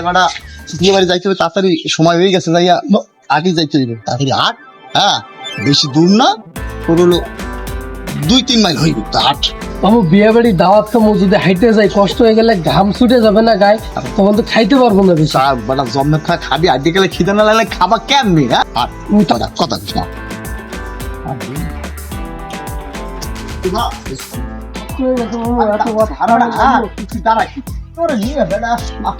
আয় বাড়া বিয়ে বাড়ি যাইতে হবে তাড়াতাড়ি সময় হয়ে গেছে যাইয়া আগে যাইতে হবে তাড়াতাড়ি আট হ্যাঁ? বেশি দূর না তোর হলো দুই তিন মাইল হইবে তা আট। মামু বিয়ে বাড়ি দাওয়াত খামো যদি হাইটে যাই কষ্ট হয়ে গেলে ঘাম ছুটে যাবে না গায়ে তখন তো খাইতে পারব না বেশি। তার বাড়া জন্মে খা খাবি আজকে গেলে খিদে না লাগলে খাবা কেমনি হ্যাঁ? আর কথা কথা কিছু না। আর পারব না। তো কর হাঁটবো মামু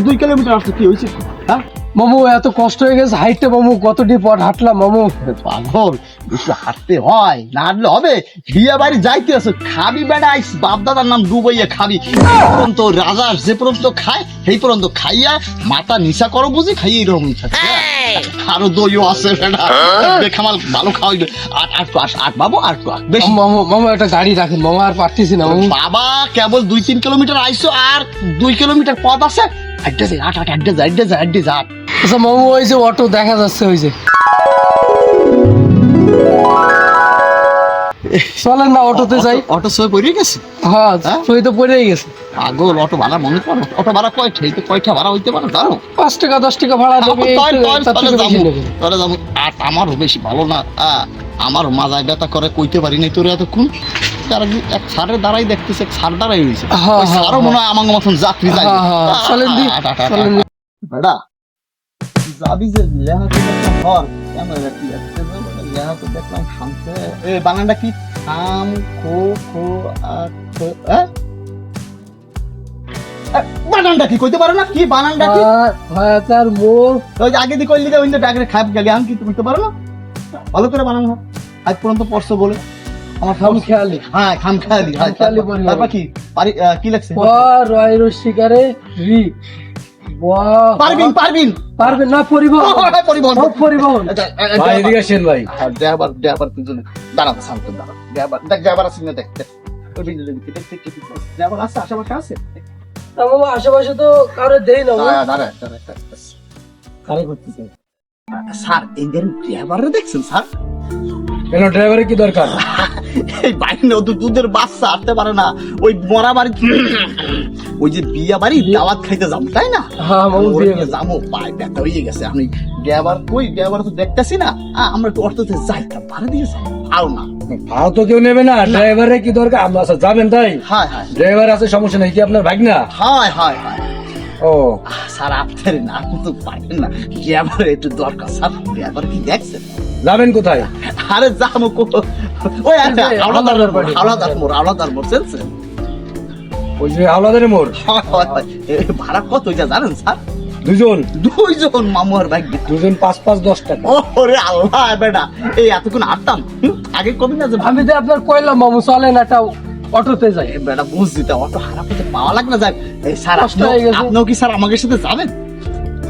দুই কিলোমিটার আসতে কি হয়েছে হ্যাঁ মামু এত কষ্ট হয়ে গেছে হাইটে মামু কতটি পথ হাঁটলাম মামু। পাগল একটু হাঁটতে হয় না হাঁটলে হবে? বিয়ে বাড়ি যাইতে আছে খাবি বেড়া আইস বাপ দাদার নাম ডুবাইয়া খাবি। পর্যন্ত রাজা যে পর্যন্ত খায় সেই পর্যন্ত খাইয়া মাথা নিশা করো বুঝি খাইয়ে এরকম ইচ্ছা আরও দইও আছে বেড়া বেখামাল ভালো খাওয়াইবে। আট আট আট আট বাবু আট আট। বেশি মামু মামু একটা গাড়ি রাখেন মামা আর পারতেছি না মামু। বাবা কেবল দুই তিন কিলোমিটার আইসো আর দুই কিলোমিটার পথ আছে? আড্ডা যায় আট আট আড্ডা যায় আড্ডা যায় আড্ডা যায় আট। আচ্ছা মামু ওই যে অটো দেখা যাচ্ছে ওই যে। চলেন না অটোতে যাই। অটো সই পড়ে গেছে? হ্যাঁ হ্যাঁ? সই তো পড়েই গেছে। পাগল অটো ভাড়া মনে করো অটো ভাড়া কয়টা এই তো কয়টা ভাড়া হইতে পারে জানো? পাঁচ টাকা দশ টাকা ভাড়া দেবে তার বেশি যাব। আর আমারও বেশি ভালো না। আমার মাজায় ব্যথা করে কইতে পারি নাই তোর এতক্ষণ। তার এক সারের দ্বারাই দেখতেছে এক সার দ্বারাই হয়েছে হ্যাঁ, হ্যাঁ, সারও মনে হয় আমার মতন যাত্রী হ্যাঁ, দি, দি। যাবি যে লেহাতে দেখলাম হর কেন কি লেহাতে দেখলাম খামছে এ বানানটা কি? খাম খো খো আর বানানটা কি কইতে পারো না? কি বানানটা কি? আর মোর ওই আগে দিয়ে কইলি যে ওই ডাকরে খাপ গেলি আমি কি তুমি বুঝতে পারো না? ভালো করে বানানো আজ পর্যন্ত পড়ছো বলে। আমার খাম খেয়ালি হ্যাঁ খাম খেয়ালি হ্যাঁ বলি তারপর কি? পারি কি লাগছে ব রয় রসিকারে রি। ব পারবিন পারবিন। পারবে না পরিবহন। হ্যাঁ, পরিবহন। পরিবহন। ভাই এদিকে আসেন ভাই। হ্যাঁ, ড্রাইভার ড্রাইভার কিন্তু দাঁড়ান শান্ত দাঁড়ান। ড্রাইভার দেখ ড্রাইভার আছে না দেখ দেখ। ওই বিন্দু দেখ দেখ দেখ দেখ। ড্রাইভার আছে আশেপাশে আছে? তা মামা আশেপাশে তো কারও দেই না মামা। দাঁড়া দাঁড়া দাঁড়া কারে করতেছে? স্যার ড্রাইভারে দেখছেন স্যার? কেন ড্রাইভারের কি দরকার? এই নতুন দুধের বাচ্চা আসতে পারে না। ওই মরা বাড়ি ওই যে বিয়া বাড়ি দাওয়াত খাইতে যাব তাই না? হ্যাঁ যাব পায়ে ব্যথা হয়ে গেছে। আমি ড্রাইভার কই ড্রাইভার তো দেখতেছি না। আমরা একটু অটোতে যাইতাম ভাড়া দিয়ে যাব আও না। ভাও তো কেউ নেবে না ড্রাইভারের কি দরকার? আমরা আচ্ছা যাবেন তাই? হায় হায়। ড্রাইভার আছে সমস্যা নেই কি আপনার ভাগ না হায় হায় হায়। ও। স্যার আপনার না আপনি তো পারবেন না। ড্রাইভার একটু দরকার স্যার। ড্রাইভার কি দেখছেন? যাবেন কোথায়? আরে যাব কো- ওই আলাদার মোড় আলাদার মোড় ওই যে হাওলাদারের মোড়। হয়, হয়, হয়। ভাড়া কত এটা জানেন স্যার? দুজন। দুইজন মামু আর ভাগ্য দুজন পাঁচ পাঁচ দশ টাকা। ও রে আল্লাহ বেটা এই এতক্ষণ আটতাম হুম, আগে কদিন আছে আমি তো আপনার কইলাম মামু চলেন একটা অটোতে যাই। বেটা বুঝছি তো অত হারা পথে পাওয়া লাগবে না যাক। এই স্যার আপনিও- হয়ে কি স্যার আমাদের সাথে যাবেন?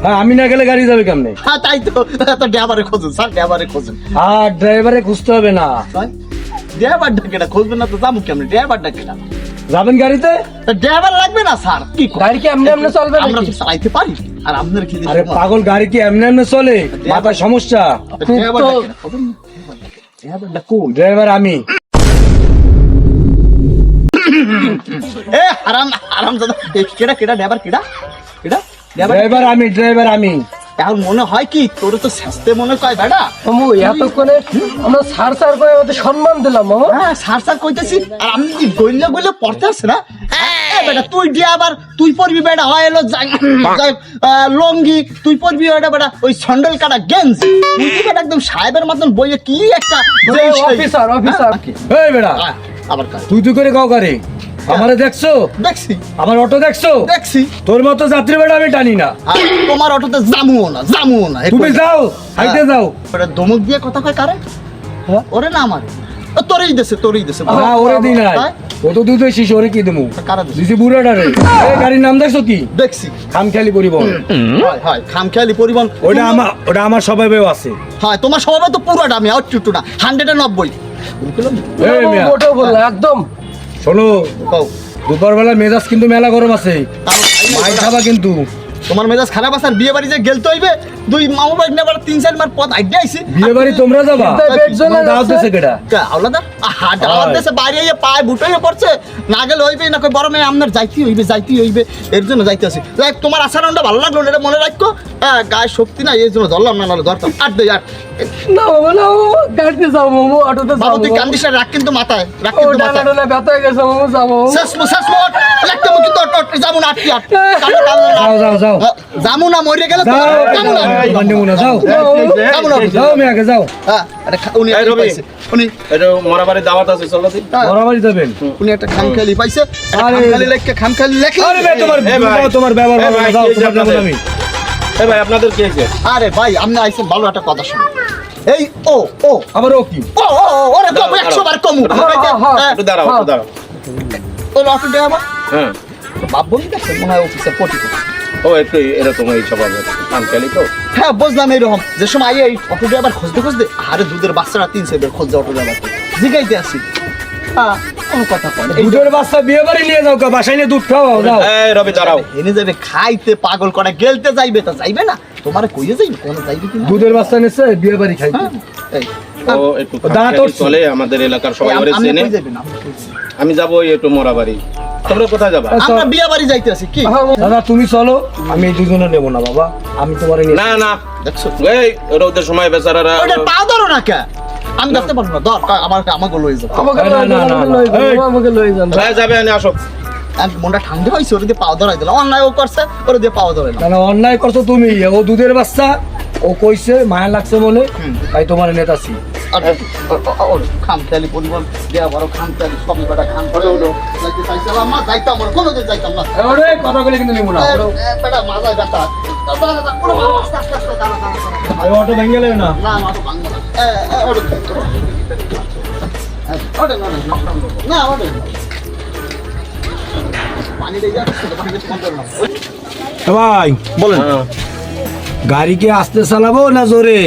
হ্যাঁ আমি না গেলে গাড়ি যাবে কেমনে? হ্যাঁ তাই তো তো ড্রাইভারে খোঁজেন স্যার ড্রাইভারে খোঁজেন। আর ড্রাইভারে খুঁজতে হবে না। ড্রাইভার ডাকেটা খুঁজবেন না তো যাব কেমন? ড্রাইভার ডাকেটা যাবেন গাড়িতে? ড্রাইভার লাগবে না স্যার? কি গাড়ি কি এমনি এমনি চলবে আমরা তো চালাইতে পারি। আর আপনার কি আরে পাগল গাড়ি কি এমনি এমনি চলে? মাথায় সমস্যা। ড্রাইভার আমি। এ হারাম হারাম দাদা কেডা কেডা? ড্রাইভার কেডা? কেডা? ড্রাইভার আমি ড্রাইভার আমি। এখন মনে হয় কি তোর তো শাস্তে মনে কয় বেটা? মামু এতক্ষণে আমরা সার সার করে ওদের সম্মান দিলাম মামা। হ্যাঁ সার সার কইতেছি আর আমি কি গইলে গইলে না? বেটা তুই ড্রাইভার তুই পড়বি বেটা হয় এলো যাই- যাই, আহ, লঙ্গি তুই পড়বি বেটা বেটা ওই সন্ডল কাটা গেঞ্জি। তুই বেটা একদম সাহেবের মতন বইয়ে কি একটা অফিসার অফিসার হ্যাঁ, এই বেড়া আহ, আবার তুই তুই করে কাও গাড়ি আমারে দেখছ? দেখছি। আমার অটো দেখছ? দেখছি। তোর মতো যাত্রী বেড়া আমি টানি না। আর তোমার অটোতে জামুও না জামুও না। তুমি যাও হাইতে যাও। ওটা ধমক দিয়ে কথা কয় কারে? হ্যাঁ? ওরে না আমার। ও তোরই দেশে তোরই দেশে না ওরে দি নাই। হ্যাঁ? ও তো দুধ শিশু ওরে কি দেবো কারা দিছে? দিছি বুড়াটারে গাড়ির নাম দেখছ কি? দেখছি। খামখেয়ালি পরিবহন। হয় হয়। খামখেয়ালি পরিবহন। ওটা আমার ওটা আমার স্বভাবেও আছে। হয় তোমার স্বভাবে তো পুরোটা আমি আর চুটু না হান্ড্রেড নব্বই। একদম। শোনো দুপুরবেলা মেজাজ কিন্তু মেলা গরম আছে। খাবা কিন্তু। তোমার মেজাজ খারাপ আছে আর বিয়ে বাড়ি যে গেলতে হইবে দুই মামু ভাই নেবার তিন চার মার পথ আইডে আইছি। বিয়ে বাড়ি তোমরা যাবা? তোমার দাওয়াত কেডা? কা, আওলাদা? আহা হয়। দেশে বাইরে ইয়ে পায় বুটাইয়ে পড়ছে। না গেলে হইবে না কই বড় মেয়ে আপনার যাইতেই হইবে যাইতেই হইবে। এর জন্য যাইতে আছি। দেখ তোমার আচরণটা ভালো লাগল এটা মনে রাখো। হ্যাঁ গায়ে শক্তি না এই জন্য ধরলাম না নাহলে ধরতাম। আট দই আট না বাবা না গাড়িতে যাও মামু অটোতে যাও বাবা। তুই। কান্দিস রাখ কিন্তু মাথায় রাখ কিন্তু মাথায়। ব্যথা হয়ে গেছে মামু যাও শেষ শেষ লাগতে মো কিন্তু অট অট যাব না আটটি আট। কান্না, কান্না, যাও যাও যাও। যাব না মরে গেলে তো যাব না দোকান না যাও। যাব না যাও মেয়াকে যাও। হ্যাঁ আরে উনি এই রবি। উনি এটা মরাবাড়ি দাওয়াত আছে চলো দি হ্যাঁ, যাবেন? উনি একটা খামখালি পাইছে। খামখালি লেখকে খামখালি লেখে। আরে ভাই তোমার তোমার ব্যবহার ভালো না, ভাই, যাও তোমার আপনাদের? আমি এ ভাই আপনাদের কি হয়েছে আরে ভাই আপনি আইছেন ভালো একটা কথা শুনুন। এই ও ও। আবার ও কি? ও ও ওরে কম দাঁড়াও, একশো বার কম। হ্যাঁ, হ্যাঁ। একটু দাঁড়াও দাঁড়াও। ও লটু দে আমার হ্যাঁ। মনে হয় অফিসের পটি ও একটু এরকম এই স্বভাব আমকালি তো হ্যাঁ বুঝলাম এইরকম। যে সময় আইয়ে এই অটো ড্রাইভার খুঁজতে খুঁজতে আরে দুধের বাচ্চারা তিন সেবের খুঁজছে অটো ড্রাইভার জিগাইতে আসি। হ্যাঁ কোনো কথা কয় এই দুধের বাচ্চা বিয়ে বাড়ি নিয়ে যাও বাসায় নিয়ে দুধ খাও যাও। এই রবি দাঁড়াও। এনে যাবে খাইতে পাগল করে গেলতে যাইবে তা যাইবে না। তোমার কইয়ে যাইবে কোন যাইবে কি দুধের বাচ্চা নিচ্ছে বিয়ে বাড়ি খাইতে। হ্যাঁ, এই, ও একটু দাঁত চলে আমাদের এলাকার সবাই ওরে চেনে? আমি যাব এই একটু মরাবাড়ি তোমরা কোথায় যাবা। আমরা বিয়া বাড়ি যাইতে কি? দাদা তুমি চলো আমি দুজনে নেব না বাবা। আমি তোমার না না দেখছ? এই রোদের সময় বেচারারা ওটা পাও ধরো না কে? আমি দেখতে পারব না ধর আমার আমাকে লয়ে যাও। আমাকে লয়ে না, আমাকে লয়ে যান, এই। মামু, আমাকে লয়ে যান যাবে আমি আসো। আমি মনটা ঠান্ডা হয়েছে ওরা দিয়ে পাও ধরাই দিলাম অন্যায় ও করছে ওরা দিয়ে পাও ধরে না না অন্যায় করছ তুমি। ও দুধের বাচ্চা ও কইছে মায়া লাগছে বলে তাই তোমার নেতাছি দেয়া বড় সবই কটা খাম যাইতে চাইছিলাম মা যাইতাম না কোনো দিন যাইতাম না। কথা বলে কিন্তু নিবো না। বেটা মাথায় ব্যথা অটো ভেঙে গেলে না? না ভাঙবো না। না। ভাই বলেন। হ্যাঁ। গাড়ি কি আস্তে চালাবো না জোরে?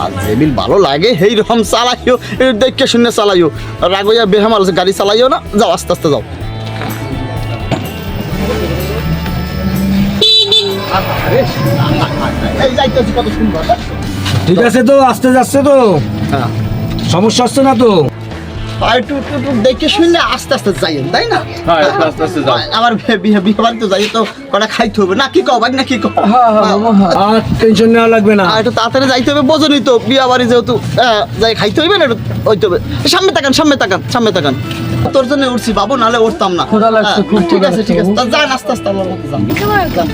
হাত যেবিল ভালো লাগে। সেই রকম চালাইও এই দেখে শুনে চালাইও। রাগইয়া বেহামাল গাড়ি চালাইও না যাও আস্তে আস্তে যাও। এই ঠিক আছে তো আস্তে যাচ্ছে তো। হ্যাঁ। সমস্যা হচ্ছে না তো? আর একটু একটু দেখে শুনে আস্তে আস্তে যাইয়েন তাই না? হ্যাঁ, আস্তে আস্তে আস্তে যাও। আমার বিয়ে- বাড়িতে যাই তো কটা খাইতে হবে না? কি কও ভাই না কি কও? হ্যাঁ হ্যাঁ হ্যাঁ আর টেনশন নেওয়া লাগবে না। একটু তাড়াতাড়ি যাইতে হবে বোঝনি তো বিয়া বাড়ি যেহেতু আহ, যাই খাইতে হইবে না হইতে হবে। সামনে তাকান সামনে তাকান সামনে তাকান। তোর জন্য উঠছি বাবু নালে উঠতাম না। ঠিক আছে ঠিক আছে। যান আস্তে আস্তে আল্লাহর মতো যান।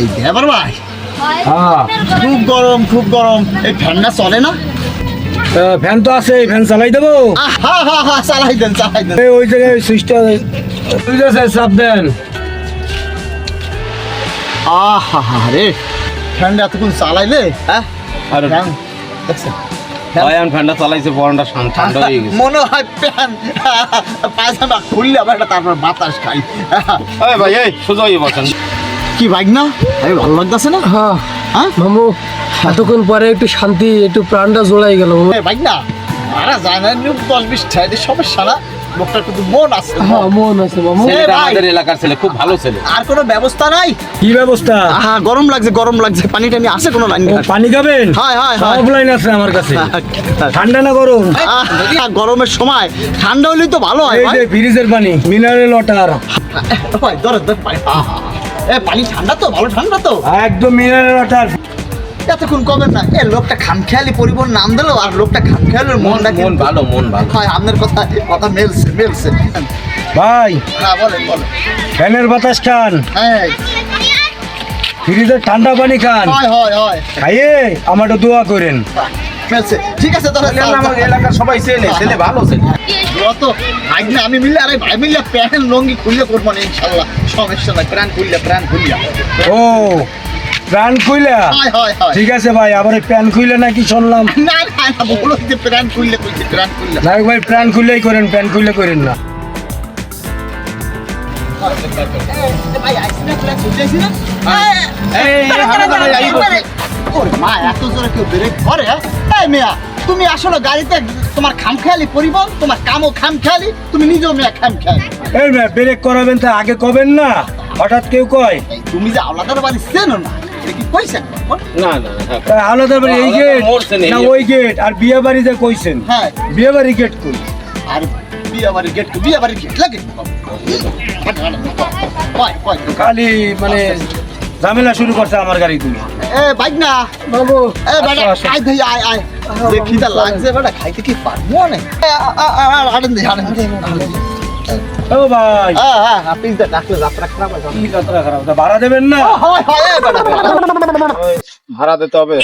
এই দেবার ভাই। হ্যাঁ। খুব গরম খুব গরম। এই ফ্যানটা চলে না? ফ্যান তো আছে ফ্যান চালাই দেবো। আহ, হা হা হা চালাই দেন চালাই দেন। ওই জায়গায় সুইচটা ঠিক আছে চাপ দেন। আহা রে। ফ্যানটা এতক্ষণ চালাইলে হ্যাঁ? আর ফ্যান দেখছেন? ভয়ান ঠান্ডা চালাইছে পরনটা ঠান্ডা হয়ে গেছে। মনে হয় প্যান পায়জামা খুললে আবার একটা তারপর বাতাস খাই। এই ভাই এই সোজা হয়ে বসেন। কি বাইক না? আমি ভালো লাগতেছে না? হ্যাঁ। হ্যাঁ মামু এতক্ষণ পরে একটু শান্তি একটু প্রাণটা জোড়াই গেল বাইক না? আরে যায় না নি দশ বিশ ঠাই সমস্যা না। লোকটার কিন্তু মন আছে হ্যাঁ মন আছে মামু। আমাদের এলাকার ছেলে খুব ভালো ছেলে। আর কোনো ব্যবস্থা নাই? কি ব্যবস্থা? আহা গরম লাগছে গরম লাগছে। পানি টানি আছে কোনো লাইন? পানি খাবেন? হয় হয় হয়। সব লাইন আছে আমার কাছে। ঠান্ডা না গরম? আহ, গরমের সময়। ঠান্ডা হলেই তো ভালো হয় এই যে ফ্রিজের পানি মিনারেল ওয়াটার। ভাই ধরে ধরে পানি। এ পানি ঠান্ডা তো ভালো ঠান্ডা তো। একদম মিনারেল ওয়াটার এতক্ষণ কবেন না? এ লোকটা খামখেয়ালি পরিবহন নাম দিলো আর লোকটা খামখেয়ালির মনটা মন ভালো মন ভালো। হয় আপনার কথা কথা মেলছে মেলছে। ভাই না বলেন বলেন। ফ্যানের বাতাস খান। হ্যাঁ। ফ্রিজের ঠান্ডা পানি খান। হয় হয় হয়। খাইয়ে আমার দোয়া করেন। মেলছে। ঠিক আছে তাহলে আমার এলাকার সবাই ছেলে ছেলে ভালো ছেলে। না আমি মিলে আরে ভাই মিলে প্যান্ট লঙ্গি খুললে করব না ইনশাল্লাহ। সমস্যা নাই প্রাণ খুললে প্রাণ খুললে ও প্যান খুইলা হয় হয় হয় ঠিক আছে ভাই আবার প্যান খুইলে নাকি শুনলাম না না না বলো যে প্রাণ খুললে কইছে প্রাণ খুললে নায়ক ভাই প্যান খুললেই করেন প্যান খুললে করেন না না এই, মা এত জোরে কেউ ব্রেক করে এই মেয়া তুমি আসলে গাড়িতে তোমার খামখেয়ালি পরিবহন তোমার কামও খামখেয়ালি তুমি নিজেও মেয়া খামখেয়ালি। এই মেয়ে ব্রেক করাবেন তা আগে কবেন না? হঠাৎ কেউ কয়? তুমি যে আলাদার বাড়ি চেনো না কইছেন না না না। আলাদা বাড়ি এই গেট না ওই গেট আর বিয়ে বাড়ি যে কইছেন? হ্যাঁ। বিয়ে বাড়ি গেট কই? আর বিয়ে বাড়ির গেট বিয়ে বাড়ির গেট লাগে কয় কয় খালি মানে ঝামেলা শুরু করছে আমার গাড়ি তুমি এ বাইক না। বাবু এ বেটা আসো, আসো। আয় দেই আয় আয়। যে খিদা লাগছে বেটা খাইতে কি পারব না এ, আ, আ, আ, আ, আড়েন দে আড়েন দে ও ভাই। হ্যাঁ হ্যাঁ আপনি যা ডাকলে যাত্রা খারাপ হয় কি যাত্রা খারাপ? তা ভাড়া দেবেন না? হয় হয় বেটা ভাড়া দিতে হবে।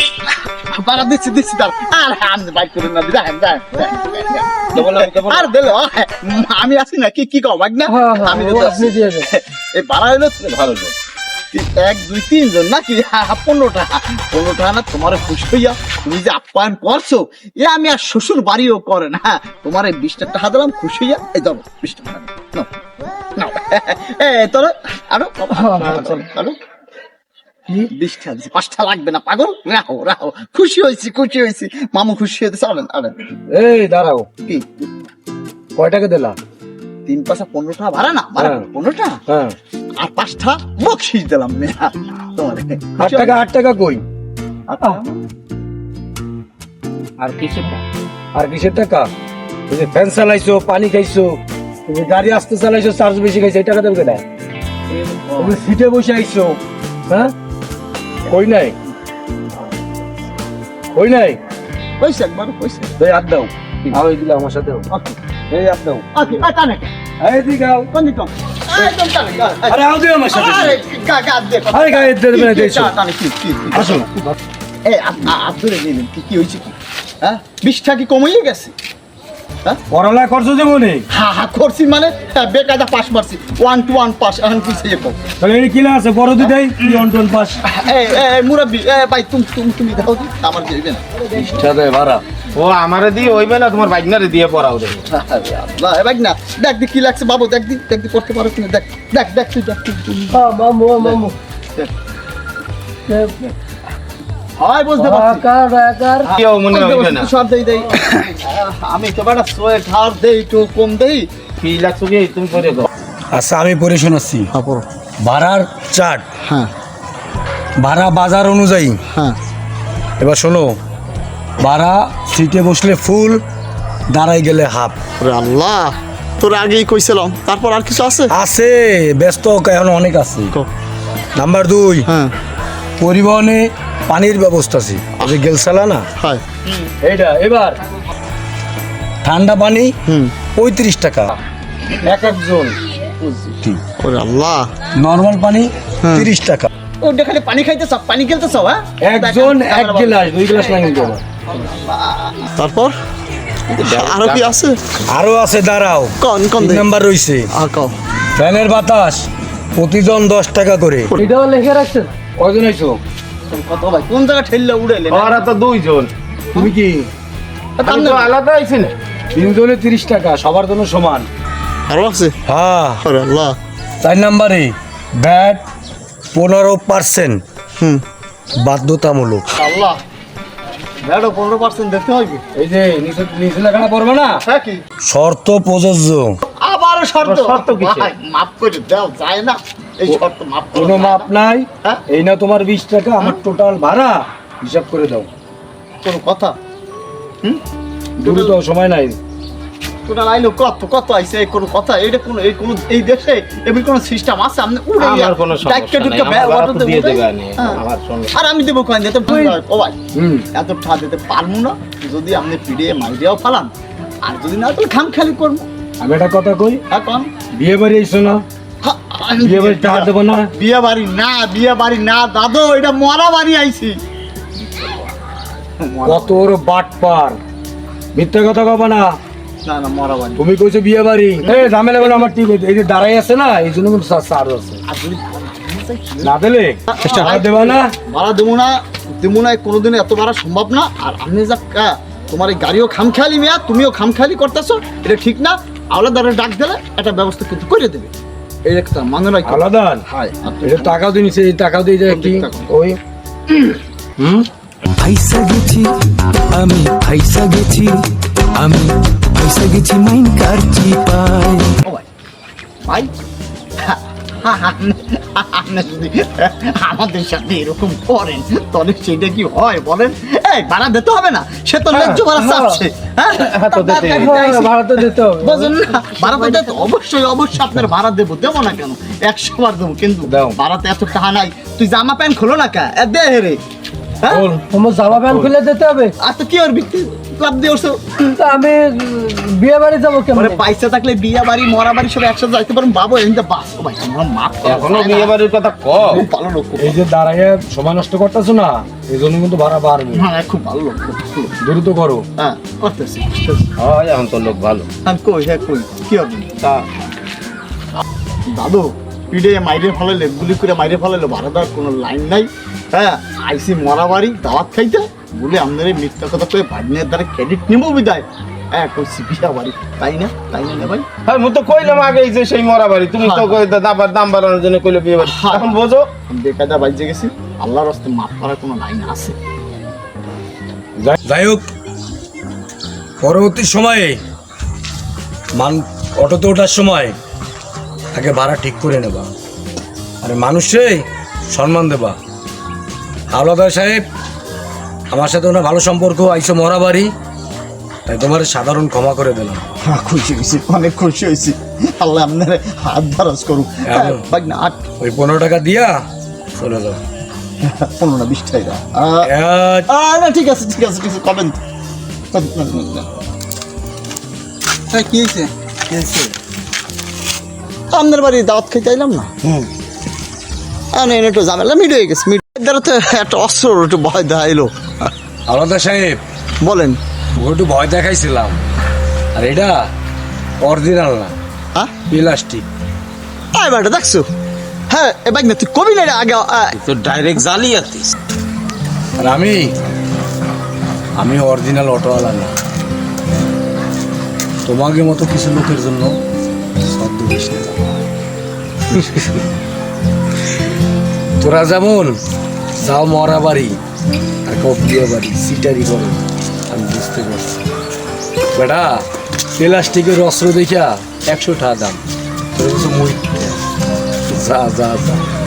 বাড়া দিচ্ছি দিচ্ছি তার আর আমি বাইক করে না দিদা দেবো না, দেবো না। আর দিল আমি আছি না কি কি বাইক না? আমি আপনি এই বাড়া হইল ভালো। এক দুই তিনজন নাকি? পনেরোটা। পনেরোটা না তোমার খুশি হইয়া তুমি যে আপ্যায়ন করছ এ আমি আর শ্বশুর বাড়িও করে না। তোমার এই বিশটা টাকা দিলাম খুশি হইয়া এই বিশটা টাকা নাও নাও। তোর আরও আরও বিশটা দিছি পাঁচটা লাগবে না পাগল? রাহো রাহো। খুশি হয়েছি খুশি হয়েছি মামু খুশি হয়েছে চলেন আরেন এই দাঁড়াও। কি? কয় টাকা দিলা? তিন পাঁচা পনেরো টাকা ভাড়া না? ভাড়া হ্যাঁ। পনেরো টাকা হ্যাঁ। আর পাঁচটা বকশিস দিলাম তোমার আট টাকা আট টাকা কই? আর কিছু আর কিসের টাকা? ওই যে ফ্যান চালাইছো পানি খাইছো যে গাড়ি আসতে চালাইছো চার্জ বেশি খাইছো এই টাকা দেবে কেটা তুমি সিটে বসে আইছো হ্যাঁ? কই নাই? কই নাই? পয়সা একবার পয়সা এই হাত দাও। আও এদিকে আমার সাথে এই দাও। আর টানে এই এদিকে আও। কোন দিকে? আরে আও দিও আমার সাথে। আরে গা গা দে আরে গা দে দেবে না, কি কি? আসো এই আব্দুরে নিলেন কি কি হয়েছে কি? হ্যাঁ? বিশটা কি কমিয়ে গেছে? হ্যাঁ পড়ালা করছ যে মনে হা হা করছি মানে হ্যাঁ, বেকায়দা পাস মারছি ওয়ান টু ওয়ান পাস এখন কি সে কম তাহলে এই কিলা আছে বড় দুটাই কি অন্টন পাস এই এই মুরব্বি এ ভাই তুমি তুমি তুমি দাও দি আমার দিবে না সাথে ভাড়া ও আমারে দিয়ে ওইবে না তোমার বাইকনারে দিয়ে পড়াও দেখো আরে আল্লাহ, এ ভাই দেখ দি কি লাগছে বাবু দেখ দি দেখ দি করতে পারো কিনা দেখ দেখ দেখ তুই দেখ তুই হ্যাঁ, মামু মামু হয় বুঝতে পারছি। মনে সব দেই দেই। আমি তো বেটা সোয়েট হার দেই একটু কম দেই। কি লাগছো কি? তুমি করে দাও। আচ্ছা আমি পরে শোনাচ্ছি। ভাড়ার চার্ট। হ্যাঁ। ভাড়া বাজার অনুযায়ী। হ্যাঁ। এবার শোনো ভাড়া সিটে বসলে ফুল দাঁড়াই গেলে হাফ। আল্লাহ তোর আগেই কইছিলাম তারপর আর কিছু আছে? আছে ব্যস্ত এখন অনেক আছে। নাম্বার দুই হ্যাঁ। পরিবহনে পানির ব্যবস্থা আছে। যে গেলসালা না? হয়। এইটা এবার ঠান্ডা পানি হুম। পঁয়ত্রিশ টাকা। এক একজন। আল্লাহ। নর্মাল পানি তিরিশ টাকা। ওটা খালি পানি খাইতে পানি খেলতে হ্যাঁ? একজন এক গ্লাস দুই গ্লাস লাগে দেবো। তারপর? আরও কি আছে? আরও আছে দাঁড়াও। কোন কোন নাম্বার রইছে। আর কও ফ্যানের বাতাস প্রতিজন দশ টাকা করে। এটাও লিখে রাখছেন? কয়জন আইছো? কত ভাই। কোন জায়গা ঠেললে উড়াইলে ওরা তো দুইজন। তুমি কি? আমি তো আলাদা আইছি তিনজনে তিরিশ টাকা সবার জন্য সমান। আরও আছে? হ্যাঁ। আল্লাহ। চার নাম্বারে ব্যাট পনেরো পার্সেন্ট। হুম। বাধ্যতামূলক। আল্লাহ। ভ্যাডও পনেরো পার্সেন্ট দিতে হইবে এই যে নিচে নিচে লেখাটা পড়বে না? হ্যাঁ শর্ত প্রযোজ্য। আবার শর্ত? শর্ত? মাফ করে দাও যায় না। কোনো মাপ নাই। হ্যাঁ? এই না তোমার বিশ টাকা আমার টোটাল ভাড়া হিসাব করে দাও। কোনো কথা? দ্রুত সময় নাই। তোরা আইলো কত কত আইছে কোনো কথা? এইটা কোনো এই কোনো এই দেশে এমনি কোনো সিস্টেম আছে? আপনি উড়ে আমার কোনো সমস্যা নাই। আমার দিয়ে দেবে হ্যাঁ। আমার সমস্যা আর আমি দেবো কয়েন দিতে ও ভাই। এত ঠা দিতে পারব না। যদি আপনি মাইরিয়াও ফালান। আর যদি না তাহলে খাম খালি করব। আমি একটা কথা কই? এখন বিয়ে বাড়ি আইসো না। বিয়ে বাড়ি টাকা দেবো না? বিয়ে বাড়ি না বিয়ে বাড়ি না। দাদু এটা মরা বাড়ি আইছি। মিথ্যা কথা কবা না। না না মরা বাড়ি। তুমি কইছো বিয়ে বাড়ি। এই ঝামেলা বলে আমার ঠিক এই যে দাঁড়াই আছে না এই জন্য কিন্তু চার্জ আছে। না দিলে? টাকা দেবা না? ভাড়া দেবো না দেবো না কোনোদিন এত ভাড়া সম্ভব না। আর আপনি যা তোমার এই গাড়িও খামখেয়ালি মেয়া তুমিও খামখেয়ালি করতেছো এটা ঠিক না। আলাদা ডাক দিলে একটা ব্যবস্থা কিন্তু করে দেবে। এই একটা মানে রাখো আলাদা? হ্যাঁ এটা টাকা দিয়ে নিছে এই টাকা দিয়ে যায় কি? ওই হুম? ফাইসা গেছি আমি ফাইসা গেছি আমি ফাইসা গেছি মাইন কারচি পাই ও ভাই। ভাই? আমাদের সাথে এরকম করেন তাহলে সেটা কি হয় বলেন এই ভাড়া দিতে হবে না সে তো ভাড়া চাচ্ছে ভাড়া ভাড়া অবশ্যই অবশ্যই আপনার ভাড়া দেবো দেবো না কেন একশো দেবো কিন্তু। ভাড়াতে এত নাই তুই জামা প্যান্ট খোলো না দে রে হ্যাঁ জামা প্যান্ট খুলে দিতে হবে আর তো কি ওর বিক্রি ক্লাব দিয়ে আমি বিয়ে বাড়ি যাব কেমন? মানে পয়সা থাকলে বিয়া বাড়ি মরা বাড়ি সব একসাথে যাইতে এই যে বাস ভাই মাফ এখনও বিয়ে বাড়ির কথা কম খুব ভালো লোক এই যে দাঁড়াইয়ে সময় নষ্ট করতেছো না এই জন্য কিন্তু ভাড়া বাড়বে। হ্যাঁ খুব ভালো লোক দ্রুত করো। হ্যাঁ করতেছি করতেছি। হয় এখন তো লোক ভালো। আমি কই হ্যাঁ কই কি হবে? তা। দাদু পিঠে মাইরে ফেলাইলে গুলি করে মাইরে ফেলাইলে ভাড়া দেওয়ার কোনো লাইন নাই। হ্যাঁ আইসি মরা বাড়ি দাওয়াত খাইতে। বলে এই মিথ্যা কথা কয়ে ভাগ্নের দ্বারা ক্রেডিট নেব বিদায় কইছি বাড়ি। তাই না? তাই না ভাই? হ্যাঁ মুই তো কইলাম আগে যে সেই মরা বাড়ি। তুমি তো কই দাম দাম বাড়ানোর জন্য কইলে বিয়ে বাড়ি। এখন বোঝো। বেকায়দা বাইজে গেছি। আল্লাহর রাস্তে মাফ করার কোনো লাইন আছে। যাই হোক পরবর্তী সময়ে মান অটোতে ওঠার সময় তাকে ভাড়া ঠিক করে নেবা। আর মানুষে সম্মান দেবা। হাওলাদার সাহেব আমার সাথে ওনার ভালো সম্পর্ক আইসো মরা বাড়ি তাই তোমার সাধারণ ক্ষমা করে দিলাম। হ্যাঁ খুশি হয়েছি অনেক খুশি হয়েছি। আল্লাহ আপনার হাত ধারাজ করুক। হ্যাঁ, ভাই না আট। ওই পনেরো টাকা দিয়া চলে যাও। পনেরো না বিশ টাকা। না ঠিক আছে ঠিক আছে ঠিক আছে কবেন কি হয়েছে? আপনার বাড়ি দাওয়াত খেতে আইলাম না? হুম এনে একটু ঝামেলা মিট হয়ে গেছে মিট দ্বারা একটা অস্ত্র একটু ভয় দেখাইলো। হাওলাদার সাহেব বলেন। ওকে একটু ভয় দেখাইছিলাম। আর এটা অরিজিনাল না হ্যাঁ? প্লাস্টিক আয় বেটা দেখছ? হ্যাঁ এ বাইক না তুই কবি না রে আগে তো ডাইরেক্ট জালিয়াতি আর আমি আমি অরিজিনাল অটোওয়ালা না। তোমাকে মতো কিছু লোকের জন্য ছদ্মবেশ তোরা যেমন যাও মরা বাড়ি, আর কেউ বিয়ে বাড়ি, সিটারি করো আমি বুঝতে পারছি। বেটা, প্লাস্টিকের অস্ত্র দেখিয়া একশো টাকা দাম। যা যা যা।